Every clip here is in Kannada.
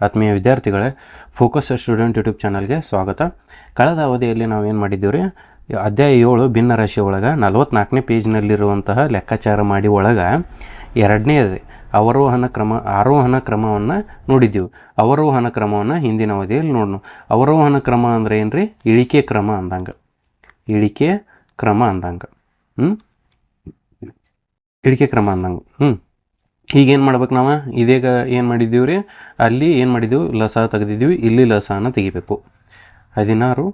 ಆತ್ಮೀಯ ವಿದ್ಯಾರ್ಥಿಗಳೇ ಫೋಕಸ್ ಸ್ಟೂಡೆಂಟ್ ಯೂಟ್ಯೂಬ್ ಚಾನಲ್ಗೆ ಸ್ವಾಗತ. ಕಳೆದ ಅವಧಿಯಲ್ಲಿ ನಾವು ಏನು ಮಾಡಿದ್ದೀವಿ ರೀ ಅಧ್ಯಾಯ ಏಳು, ಭಿನ್ನ ರಾಶಿ ಒಳಗೆ, ನಲವತ್ನಾಲ್ಕನೇ ಪೇಜ್ನಲ್ಲಿರುವಂತಹ ಲೆಕ್ಕಾಚಾರ ಮಾಡಿ ಒಳಗೆ ಎರಡನೇ ಅವರೋಹಣ ಕ್ರಮ ಆರೋಹಣ ಕ್ರಮವನ್ನು ನೋಡಿದ್ದೀವಿ. ಅವರೋಹಣ ಕ್ರಮವನ್ನು ಹಿಂದಿನ ಅವಧಿಯಲ್ಲಿ ನೋಡೋಣ ಅವರೋಹಣ ಕ್ರಮ ಅಂದ್ರೆ ಏನು ರೀ ಇಳಿಕೆ ಕ್ರಮ ಅಂದಂಗೆ. ಇಳಿಕೆ ಕ್ರಮ ಅಂದಂಗೆ. ಹ್ಞೂ ಇಳಿಕೆ ಕ್ರಮ ಅಂದಂಗೆ. ಹ್ಞೂ ಈಗ ಏನು ಮಾಡ್ಬೇಕು ನಾವು? ಇದೀಗ ಏನು ಮಾಡಿದ್ದೀವಿ ರೀ? ಅಲ್ಲಿ ಏನು ಮಾಡಿದ್ದೀವಿ? ಲಸ ತೆಗೆದಿದ್ದೀವಿ. ಇಲ್ಲಿ ಲಸನ ತೆಗಿಬೇಕು. ಹದಿನಾರು,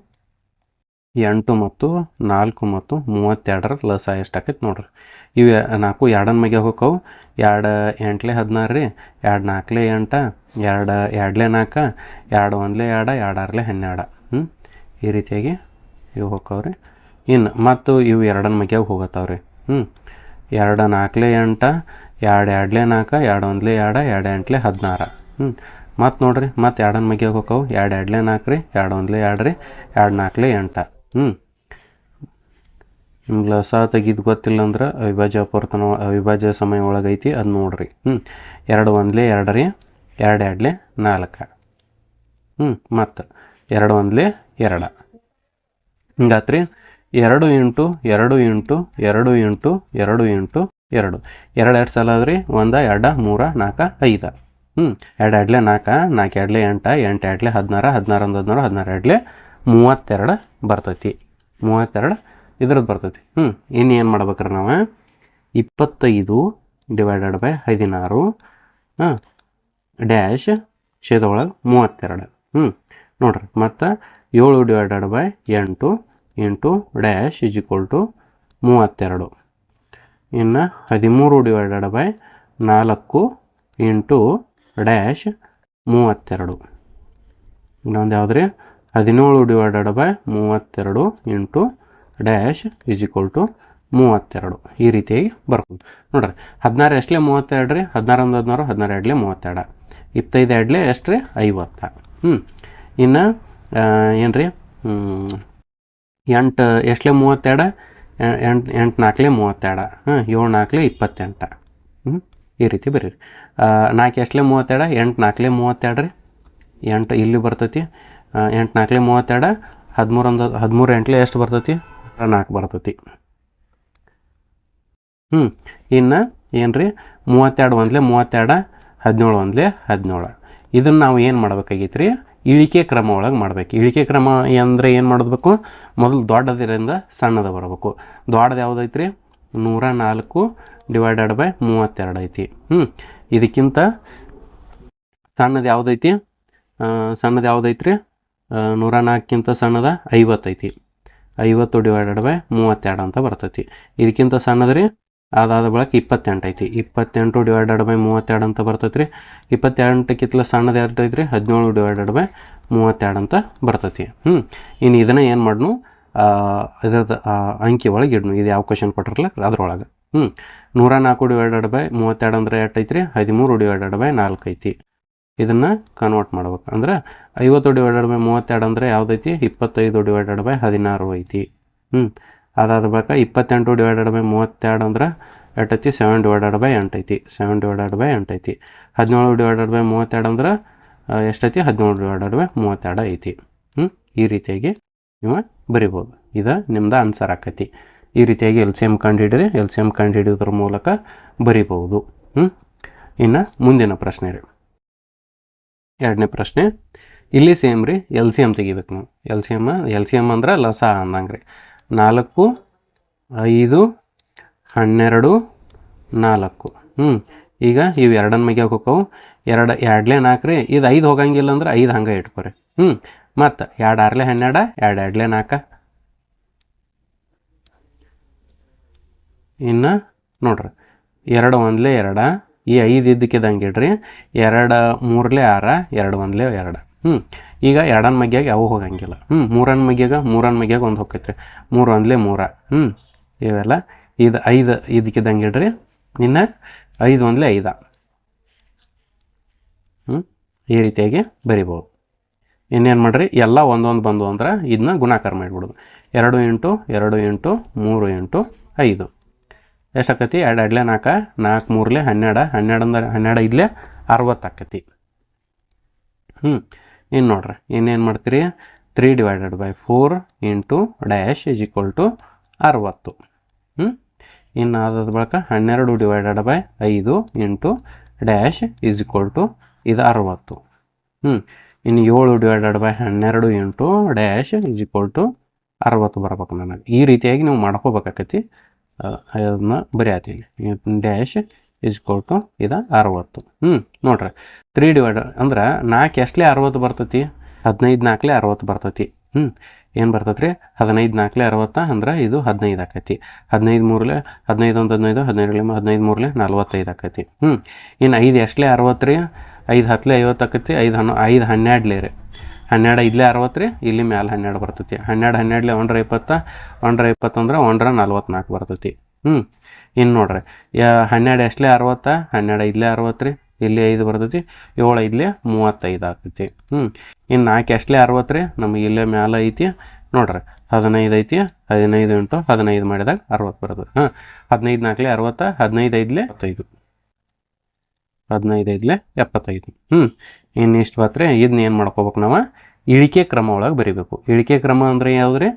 ಎಂಟು ಮತ್ತು ನಾಲ್ಕು ಮತ್ತು ಮೂವತ್ತೆರಡರ ಲಸ ಎಷ್ಟಾಕೈತೆ ನೋಡ್ರಿ. ಇವು ನಾಲ್ಕು ಎರಡನ ಮಗೆ ಹೋಗ್ಕವು. ಎರಡು ಎಂಟ್ಲೆ ಹದಿನಾರು ರೀ. ಎರಡು ನಾಲ್ಕಲೆ ಎಂಟ, ಎರಡು ಎರಡ್ಲೆ ನಾಲ್ಕ ಎರಡು ಒಂದ್ಲೆ ಎರಡು ಎರಡು ಆರ್ಲೆ ಹನ್ನೆರಡು. ಹ್ಞೂ ಈ ರೀತಿಯಾಗಿ ಇವು ಹೋಕ್ಕವ್ರಿ ಇನ್ನು ಮತ್ತು ಇವು ಎರಡನ ಮಗೆ ಹೋಗತ್ತವ್ರಿ ಹ್ಞೂ ಎರಡು ನಾಲ್ಕಲೆ ಎಂಟ ಎರಡು ಎರಡ್ಲೆ ನಾಲ್ಕು, ಎರಡು ಒಂದ್ಲೆ ಎರಡು ಎರಡು ಎಂಟ್ಲೆ ಹದಿನಾರು. ಹ್ಞೂ ಮತ್ತು ನೋಡ್ರಿ, ಮತ್ತು ಎರಡನ ಮಗೆ ಹೋಗವು ಎರಡು ಎರಡ್ಲೆ ನಾಲ್ಕು ರೀ, ಎರಡು ಒಂದ್ಲೆ ಎರಡು ರೀ, ಎರಡು ನಾಲ್ಕಲೆ ಎಂಟು. ಹ್ಞೂ ನಿಮ್ಗೆ ಲಸ ತೆಗಿದು ಗೊತ್ತಿಲ್ಲ ಅಂದ್ರೆ ಅವಿಭಾಜ್ಯ ಅಪವರ್ತನ ಅವಿಭಾಜ್ಯ ಸಮಯ ಒಳಗೈತಿ ಅದು ನೋಡ್ರಿ. ಹ್ಞೂ ಎರಡು ಒಂದ್ಲೆ ಎರಡು ರೀ, ಎರಡು ಎರಡ್ಲೆ ನಾಲ್ಕು. ಹ್ಞೂ ಮತ್ತು ಎರಡು ಒಂದ್ಲೆ ಎರಡು. ಹಿಂಗಾತ್ರಿ, ಎರಡು ಇಂಟು ಎರಡು ಇಂಟು ಎರಡು ಇಂಟು ಎರಡು ಇಂಟು ಎರಡು. ಎರಡು ಎರಡು ಸಲ ಅದ್ರಿ ಒಂದು, ಎರಡು, ಮೂರ ನಾಲ್ಕು ಐದು. ಹ್ಞೂ ಎರಡು ಎರಡ್ಲೆ ನಾಲ್ಕು ನಾಲ್ಕು ಎರಡ್ಲೆ ಎಂಟು ಎಂಟು ಎರಡ್ಲೆ ಹದಿನಾರು ಹದಿನಾರು ಒಂದು ಹದಿನಾರು ಹದಿನಾರು ಎರಡ್ಲೆ ಮೂವತ್ತೆರಡು ಬರ್ತೈತಿ. ಮೂವತ್ತೆರಡು ಇದ್ರದ್ದು ಬರ್ತೈತಿ. ಹ್ಞೂ ಇನ್ನು ಏನು ಮಾಡ್ಬೇಕ್ರಿ ನಾವು? ಇಪ್ಪತ್ತೈದು ಡಿವೈಡೆಡ್ ಬೈ ಹದಿನಾರು, ಹಾಂ, ಡ್ಯಾಶ್ ಛೇದ ಒಳಗೆ ಮೂವತ್ತೆರಡು. ಹ್ಞೂ ನೋಡ್ರಿ, ಮತ್ತು ಏಳು ಡಿವೈಡೆಡ್ ಬೈ ಎಂಟು ಇಂಟು ಡ್ಯಾಶ್ ಈಕ್ವಲ್ ಟು ಮೂವತ್ತೆರಡು. ಇನ್ನು ಹದಿಮೂರು ಡಿವೈಡೆಡ್ ಬೈ ನಾಲ್ಕು ಇಂಟು ಡ್ಯಾಶ್ ಮೂವತ್ತೆರಡು. ಇನ್ನೊಂದು ಯಾವುದ್ರಿ? ಹದಿನೇಳು ಡಿವೈಡೆಡ್ ಬೈ ಮೂವತ್ತೆರಡು into dash is equal to ಮೂವತ್ತೆರಡು. ಈ ರೀತಿಯಾಗಿ ಬರ್ಬೋದು ನೋಡ್ರಿ, ಹದಿನಾರು ಎಷ್ಟಲೇ ಮೂವತ್ತೆರಡು ರೀ? ಹದಿನಾರು ಒಂದು ಹದಿನಾರು ಹದಿನಾರು ಎರಡಲೇ ಮೂವತ್ತೆರಡು. ಇಪ್ಪತ್ತೈದು ಎರಡಲೇ ಎಷ್ಟು ರೀ? ಐವತ್ತು. ಹ್ಞೂ ಇನ್ನು ಏನು ರೀ ಎಂಟು, ಎಷ್ಟಲೇ ಮೂವತ್ತೆರಡು? ಎಂಟು ಎಂಟು ನಾಲ್ಕಲೇ ಮೂವತ್ತೆರಡು. ಹಾಂ ಏಳು ನಾಲ್ಕಲೇ ಇಪ್ಪತ್ತೆಂಟು. ಹ್ಞೂ ಈ ರೀತಿ ಬರೀರಿ. ನಾಲ್ಕು ಎಷ್ಟಲೇ ಮೂವತ್ತೆರಡು? ಎಂಟು ನಾಲ್ಕಲೇ ಮೂವತ್ತೆರಡು ರೀ. ಎಂಟು ಇಲ್ಲಿ ಬರ್ತೈತಿ. ಎಂಟು ನಾಲ್ಕಲೇ ಮೂವತ್ತೆರಡು. ಹದಿಮೂರು ಒಂದು ಹದಿಮೂರು ಎಂಟ್ಲೆ ಎಷ್ಟು ಬರ್ತೈತಿ? ನಾಲ್ಕು ಬರ್ತೈತಿ. ಹ್ಞೂ ಇನ್ನು ಏನು ರೀ ಮೂವತ್ತೆರಡು ಒಂದ್ಲೆ ಮೂವತ್ತೆರಡು, ಹದಿನೇಳು ಒಂದ್ಲೆ ಹದಿನೇಳು. ಇದನ್ನು ನಾವು ಏನು ಮಾಡ್ಬೇಕಾಗಿತ್ತು ರೀ ಇಳಿಕೆ ಕ್ರಮ ಒಳಗೆ ಮಾಡ್ಬೇಕು. ಇಳಿಕೆ ಕ್ರಮ ಅಂದರೆ ಏನು ಮಾಡಬೇಕು ಮೊದಲು ದೊಡ್ಡದಿರಿಂದ ಸಣ್ಣದ ಬರಬೇಕು. ದೊಡ್ಡದು ಯಾವ್ದೈತೆ ರೀ ನೂರ ನಾಲ್ಕು ಡಿವೈಡೆಡ್ ಬೈ ಮೂವತ್ತೆರಡು ಐತಿ. ಹ್ಞೂ ಇದಕ್ಕಿಂತ ಸಣ್ಣದು ಯಾವುದೈತಿ? ಸಣ್ಣದು ಯಾವುದೈತೆ ರೀ ನೂರ ನಾಲ್ಕಿಂತ ಸಣ್ಣದ ಐವತ್ತೈತಿ. ಐವತ್ತು ಡಿವೈಡೆಡ್ ಬೈ ಮೂವತ್ತೆರಡು ಅಂತ ಬರ್ತೈತಿ. ಇದಕ್ಕಿಂತ ಸಣ್ಣದ್ರಿ? ಅದಾದ ಬಳಿಕ ಇಪ್ಪತ್ತೆಂಟು ಐತಿ. ಇಪ್ಪತ್ತೆಂಟು ಡಿವೈಡೆಡ್ ಬೈ ಮೂವತ್ತೆರಡು ಅಂತ ಬರ್ತೈತಿ ರೀ ಇಪ್ಪತ್ತೆಂಟಕ್ಕಿಂತ ಸಣ್ಣದು ಎರಡು ಐತ್ರಿ? ಹದಿನೇಳು ಡಿವೈಡೆಡ್ ಬೈ ಮೂವತ್ತೆರಡು ಅಂತ ಬರ್ತೈತಿ. ಹ್ಞೂ ಇನ್ನು ಇದನ್ನು ಏನು ಮಾಡ್ನು? ಇದ್ರದ್ದು ಅಂಕಿ ಒಳಗೆ ಇಡ್ನು. ಇದು ಯಾವ ಕ್ವಶನ್ ಕೊಟ್ಟಿರಲ್ಲ ಅದ್ರೊಳಗೆ. ಹ್ಞೂ ನೂರ ನಾಲ್ಕು ಡಿವೈಡೆಡ್ ಬೈ ಮೂವತ್ತೆರಡು ಅಂದ್ರೆ ಎಷ್ಟು ಐತ್ರಿ? ಹದಿಮೂರು ಡಿವೈಡೆಡ್ ಬೈ ನಾಲ್ಕು ಐತಿ. ಇದನ್ನು ಕನ್ವರ್ಟ್ ಮಾಡ್ಬೇಕು. ಅಂದ್ರೆ ಐವತ್ತು ಡಿವೈಡೆಡ್ ಬೈ ಮೂವತ್ತೆರಡು ಅಂದರೆ ಯಾವುದೈತಿ ಇಪ್ಪತ್ತೈದು ಡಿವೈಡೆಡ್ ಬೈ ಹದಿನಾರು ಐತಿ. ಹ್ಞೂ ಅದಾದ ಬಳಿಕ ಇಪ್ಪತ್ತೆಂಟು ಡಿವೈಡೆಡ್ ಬೈ ಮೂವತ್ತೆರಡು ಅಂದ್ರೆ ಎಷ್ಟೈತಿ ಸೆವೆನ್ ಡಿವೈಡೆಡ್ ಬೈ ಎಂಟು ಐತಿ. ಸೆವೆನ್ ಡಿವೈಡೆಡ್ ಬೈ ಎಂಟು ಐತಿ. ಹದಿನೇಳು ಡಿವೈಡೆಡ್ ಬೈ ಮೂವತ್ತೆರಡು ಅಂದ್ರೆ ಎಷ್ಟೈತಿ ಹದಿನೇಳು ಡಿವೈಡೆಡ್ ಬೈ ಮೂವತ್ತೆರಡು ಐತಿ. ಹ್ಞೂ ಈ ರೀತಿಯಾಗಿ ನೀವು ಬರಿಬೋದು. ಇದು ನಿಮ್ದು ಆನ್ಸರ್ ಆಕೈತಿ. ಈ ರೀತಿಯಾಗಿ ಎಲ್ ಸಿ ಎಂ ಕಂಡುಹಿಡಿರಿ. ಎಲ್ ಸಿ ಎಂ ಕಂಡುಹಿಡಿಯೋದ್ರ ಮೂಲಕ ಬರಿಬೋದು. ಹ್ಞೂ ಇನ್ನು ಮುಂದಿನ ಪ್ರಶ್ನೆ ರೀ. ಎರಡನೇ ಪ್ರಶ್ನೆ. ಇಲ್ಲಿ ಸೇಮ್ ರೀ. ಎಲ್ ಸಿ ಎಂ ತೆಗಿಬೇಕು ನಾವು. L C M L C M ಅಂದ್ರೆ ಲಸ ಅಂದಂಗೆ ರೀ ನಾಲ್ಕು, ಐದು, ಹನ್ನೆರಡು, ನಾಲ್ಕು. ಹ್ಞೂ ಈಗ ಇವು ಎರಡನ್ನ ಮಗೆ ಹೋಕ್ಕವು ಎರಡು, ಎರಡ್ಲೆ ನಾಲ್ಕು ರೀ, ಇದು ಐದು ಹೋಗಂಗಿಲ್ಲ ಅಂದ್ರೆ ಐದು ಹಂಗೆ ಇಟ್ಕೊರಿ. ಹ್ಞೂ ಮತ್ತು ಎರಡು ಆರ್ಲೆ ಹನ್ನೆರಡು, ಎರಡು ಎರಡ್ಲೆ ನಾಲ್ಕು. ಇನ್ನು ನೋಡ್ರಿ, ಎರಡು ಒಂದ್ಲೆ ಎರಡು, ಈ ಐದು ಇದ್ದಕ್ಕಿದಂಗೆ ಇಡ್ರಿ. ಎರಡು ಮೂರ್ಲೆ ಆರ, ಎರಡು ಒಂದ್ಲೆ ಎರಡು. ಹ್ಞೂ ಈಗ ಎರಡನ್ ಮಗ್ಯಾಗ ಯಾವ ಹೋಗಂಗಿಲ್ಲ. ಹ್ಞೂ ಮೂರನ್ ಮಗ್ಯಾಗ ಮೂರನ್ ಮಗ್ಯಾಗ ಒಂದು ಹೋಗೈತ್ರಿ ಮೂರು ಅಂದಲೇ ಮೂರ. ಹ್ಞೂ ಇವೆಲ್ಲ ಇದು ಐದು ಇದಕ್ಕಿದ್ದಂಗೆ ಇಡ್ರಿ. ನಿನ್ನ ಐದು ಒಂದ್ಲೆ ಐದ. ಹ್ಞೂ ಈ ರೀತಿಯಾಗಿ ಬರಿಬೋದು. ಇನ್ನೇನು ಮಾಡಿರಿ? ಎಲ್ಲ ಒಂದೊಂದು ಬಂದು ಅಂದ್ರೆ ಇದನ್ನ ಗುಣಾಕಾರ ಮಾಡಿಬಿಡೋದು. ಎರಡು ಎಂಟು ಎರಡು ಎಂಟು, ಮೂರು ಎಂಟು, ಐದು. ಎಷ್ಟಾಕತಿ? ಎರಡು ಎರಡ್ಲೆ ನಾಲ್ಕು ನಾಲ್ಕು ಮೂರ್ಲೆ ಹನ್ನೆರಡು ಹನ್ನೆರಡು ಅಂದ್ರೆ ಹನ್ನೆರಡು ಇಲ್ಲೇ ಅರವತ್ತು ಆಕತಿ ಹ್ಞೂ ಇನ್ನು ನೋಡ್ರಿ ಇನ್ನೇನು ಮಾಡ್ತೀರಿ? Three divided by four into dash is equal to ಅರವತ್ತು. ಹ್ಞೂ ಇನ್ನು ಅದಾದ ಬಳಿಕ ಹನ್ನೆರಡು ಡಿವೈಡೆಡ್ ಬೈ ಐದು into dash is equal to ಇದು ಅರವತ್ತು. ಹ್ಞೂ ಇನ್ನು ಏಳು ಡಿವೈಡೆಡ್ ಬೈ ಹನ್ನೆರಡು into dash is equal to ಅರವತ್ತು ಬರ್ಬೇಕು ನನಗೆ. ಈ ರೀತಿಯಾಗಿ ನೀವು ಮಾಡ್ಕೋಬೇಕಾಕತಿ. ಅದನ್ನ ಬರೆಯತ್ತೀನಿ ಡ್ಯಾಶ್ ಇಸ್ ಕೋಲ್ ಟು ಇದು ಅರವತ್ತು. ಹ್ಞೂ ನೋಡ್ರಿ. ತ್ರೀ ಡಿವೈಡ್ ಅಂದ್ರೆ ನಾಲ್ಕು ಎಷ್ಟಲೇ ಅರವತ್ತು ಬರ್ತೈತಿ? ಹದಿನೈದು ನಾಲ್ಕಲೇ ಅರವತ್ತು ಬರ್ತೈತಿ. ಹ್ಞೂ ಏನು ಬರ್ತೈತಿ ರೀ ಹದಿನೈದು ನಾಲ್ಕಲೇ ಅರವತ್ತ ಅಂದ್ರೆ ಇದು ಹದಿನೈದು ಆಕೈತಿ. ಹದಿನೈದು ಮೂರಲೆ, ಹದಿನೈದು ಒಂದು ಹದಿನೈದು ಹದಿನೈದು ಹದಿನೈದು ಮೂರಲೆ ನಲ್ವತ್ತೈದು ಆಕೈತಿ. ಹ್ಞೂ ಇನ್ನು ಐದು ಎಷ್ಟಲೇ ಅರವತ್ತು ರೀ? ಐದು ಹತ್ತಲೆ ಐವತ್ತು ಆಕೈತಿ, ಐದು ಹನ್ನೊ, ಐದು ಹನ್ನೆರಡ್ಲೇ ರೀ. ಹನ್ನೆರಡು ಐದಲೇ ಅರವತ್ತು ರೀ, ಇಲ್ಲಿ ಮ್ಯಾಲೆ ಹನ್ನೆರಡು ಬರ್ತೈತಿ. ಹನ್ನೆರಡು, ಹನ್ನೆರಡ್ಲೆ ಒಂಡ್ರ ಇಪ್ಪತ್ತ, ಒಂಡ್ರ ಇಪ್ಪತ್ತಂದ್ರೆ ಒಂಡ್ರ ನಲ್ವತ್ನಾಲ್ಕು ಬರ್ತೈತಿ. ಹ್ಞೂ ಇನ್ನು ನೋಡ್ರಿ ಹನ್ನೆರಡು ಎಷ್ಟಲೇ ಅರವತ್ತ, ಹನ್ನೆರಡು ಐದಲೇ ಅರವತ್ತು ರೀ, ಇಲ್ಲಿ ಐದು ಬರ್ತೈತಿ, ಏಳು ಐದಲೇ ಮೂವತ್ತೈದು ಆಗ್ತೈತಿ ಹ್ಞೂ ಇನ್ನು ನಾಲ್ಕು ಎಷ್ಟಲೆ ಅರವತ್ತು ರೀ, ನಮಗೆ ಇಲ್ಲೇ ಮ್ಯಾಲೆ ಐತಿ, ನೋಡ್ರಿ, ಹದಿನೈದು ಐತಿ, ಹದಿನೈದು ಇಂಟು ಹದಿನೈದು ಮಾಡಿದಾಗ ಅರವತ್ತು ಬರ್ತದೆ ಹಾಂ ಹದಿನೈದು ನಾಲ್ಕಲೆ ಅರವತ್ತ, ಹದಿನೈದು ಐದಲೇ ಎಪ್ಪತ್ತೈದು. ಹದಿನೈದು ಐದಲೇ ಎಪ್ಪತ್ತೈದು ಹ್ಞೂ ಇನ್ನು ಇಷ್ಟು ಬತ್ರಿ ಇದನ್ನ ಏನು ಮಾಡ್ಕೋಬೇಕು ನಾವು? ಇಳಿಕೆ ಕ್ರಮ ಒಳಗೆ ಬರೀಬೇಕು. ಇಳಿಕೆ ಕ್ರಮ ಅಂದರೆ ಯಾವುದ್ರೆ?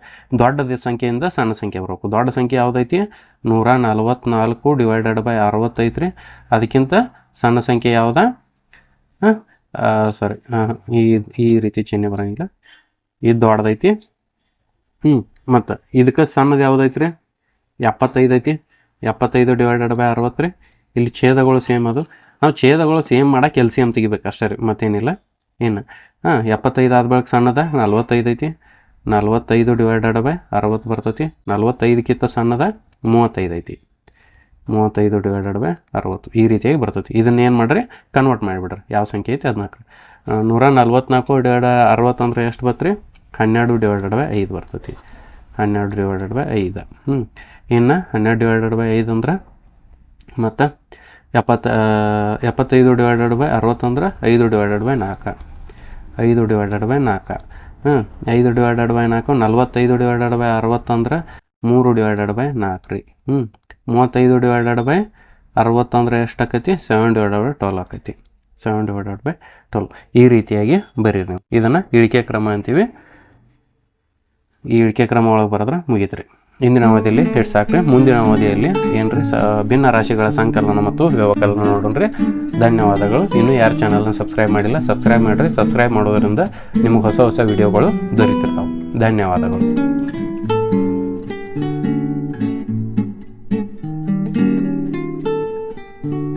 ದೊಡ್ಡ ಸಂಖ್ಯೆಯಿಂದ ಸಣ್ಣ ಸಂಖ್ಯೆ ಬರಬೇಕು. ದೊಡ್ಡ ಸಂಖ್ಯೆ ಯಾವುದೈತಿ? ನೂರ ನಲ್ವತ್ನಾಲ್ಕು ಡಿವೈಡೆಡ್ ಬೈ ಅರವತ್ತೈತ್ರಿ ಅದಕ್ಕಿಂತ ಸಣ್ಣ ಸಂಖ್ಯೆ ಯಾವುದಾ? ಸಾರಿ ಈ ಈ ರೀತಿ ಚಿಹ್ನೆ ಬರೋಂಗಿಲ್ಲ. ಇದು ದೊಡ್ಡದೈತಿ. ಹ್ಞೂ ಮತ್ತು ಇದಕ್ಕೆ ಸಣ್ಣದು ಯಾವುದೈತ್ರಿ? ಎಪ್ಪತ್ತೈದು ಐತಿ. ಎಪ್ಪತ್ತೈದು ಡಿವೈಡೆಡ್ ಬೈ ಅರವತ್ತು ರೀ. ಇಲ್ಲಿ ಛೇದಗಳು ಸೇಮ್ ಅದು. ನಾವು ಛೇದಗಳು ಸೇಮ್ ಮಾಡೋಕೆ ಎಲ್ ಸಿ ತೆಗಿಬೇಕು ಅಷ್ಟೇ ರೀ. ಮತ್ತೇನಿಲ್ಲ. ಏನು ಹಾಂ, ಎಪ್ಪತ್ತೈದು ಆದ ಬಳಿಕ ಸಣ್ಣದ, ನಲ್ವತ್ತೈದು ಐತಿ. ನಲ್ವತ್ತೈದು ಡಿವೈಡೆಡ್ ಬೈ ಅರವತ್ತು ಬರ್ತೈತಿ. ನಲ್ವತ್ತೈದಕ್ಕಿಂತ ಸಣ್ಣದ ಮೂವತ್ತೈದು ಐತಿ. ಮೂವತ್ತೈದು ಡಿವೈಡೆಡ್ ಬೈ ಅರವತ್ತು. ಈ ರೀತಿಯಾಗಿ ಬರ್ತೈತಿ. ಇದನ್ನ ಏನು ಮಾಡ್ರಿ? ಕನ್ವರ್ಟ್ ಮಾಡಿಬಿಡ್ರಿ. ಯಾವ ಸಂಖ್ಯೆ ಐತಿ ಅದನ್ನ ನೂರ ನಲ್ವತ್ನಾಲ್ಕು ಡಿವೈಡ್ ಅರವತ್ತು ಅಂದ್ರೆ ಎಷ್ಟು ಬತ್ರಿ? ಹನ್ನೆರಡು ಡಿವೈಡೆಡ್ ಬೈ ಐದು ಬರ್ತೈತಿ. ಹನ್ನೆರಡು ಡಿವೈಡೆಡ್ ಬೈ ಐದು. ಹ್ಞೂ ಇನ್ನು, ಹನ್ನೆರಡು ಡಿವೈಡೆಡ್ ಬೈ ಐದು ಅಂದ್ರೆ ಮತ್ತು ಎಪ್ಪತ್ತ ಎಪ್ಪತ್ತೈದು ಡಿವೈಡೆಡ್ ಬೈ ಅರವತ್ತಂದ್ರೆ ಐದು ಡಿವೈಡೆಡ್ ಬೈ ನಾಲ್ಕು. ಐದು ಡಿವೈಡೆಡ್ ಬೈ ನಾಲ್ಕು. ಹ್ಞೂ ಐದು ಡಿವೈಡೆಡ್ ಬೈ ನಾಲ್ಕು, ನಲ್ವತ್ತೈದು ಡಿವೈಡೆಡ್ ಬೈ ಅರವತ್ತಂದ್ರೆ ಮೂರು ಡಿವೈಡೆಡ್ ಬೈ ನಾಲ್ಕು ರೀ. ಹ್ಞೂ ಮೂವತ್ತೈದು ಡಿವೈಡೆಡ್ ಬೈ ಅರವತ್ತಂದ್ರೆ ಎಷ್ಟು ಆಕೈತಿ? ಸೆವೆನ್ ಡಿವೈಡೆಡ್ ಬೈ ಟ್ವೆಲ್ ಆಕೈತಿ. ಸೆವೆನ್ ಡಿವೈಡೆಡ್ ಬೈ ಟ್ವೆಲ್ ಈ ರೀತಿಯಾಗಿ ಬರೀರಿ ನೀವು. ಇದನ್ನು ಇಳಿಕೆ ಕ್ರಮ ಅಂತೀವಿ. ಈ ಇಳಿಕೆ ಕ್ರಮ ಒಳಗೆ ಬರೆದ್ರೆ ಮುಗೀತು ಇಂದಿನ ಅವಧಿಯಲ್ಲಿ ಎಷ್ಟು ಸಾಕ್ರಿ. ಮುಂದಿನ ಅವಧಿಯಲ್ಲಿ ಏನ್ರಿ ಸ, ಭಿನ್ನ ರಾಶಿಗಳ ಸಂಕಲನ ಮತ್ತು ವ್ಯವಕಲನ ನೋಡೋಣ್ರಿ. ಧನ್ಯವಾದಗಳು. ಇನ್ನು ಯಾರು ಚಾನಲ್ನ ಸಬ್ಸ್ಕ್ರೈಬ್ ಮಾಡಿಲ್ಲ ಸಬ್ಸ್ಕ್ರೈಬ್ ಮಾಡಿರಿ. ಸಬ್ಸ್ಕ್ರೈಬ್ ಮಾಡೋದ್ರಿಂದ ನಿಮಗೆ ಹೊಸ ಹೊಸ ವಿಡಿಯೋಗಳು ದೊರೀತಿರ್ತಾವೆ. ಧನ್ಯವಾದಗಳು.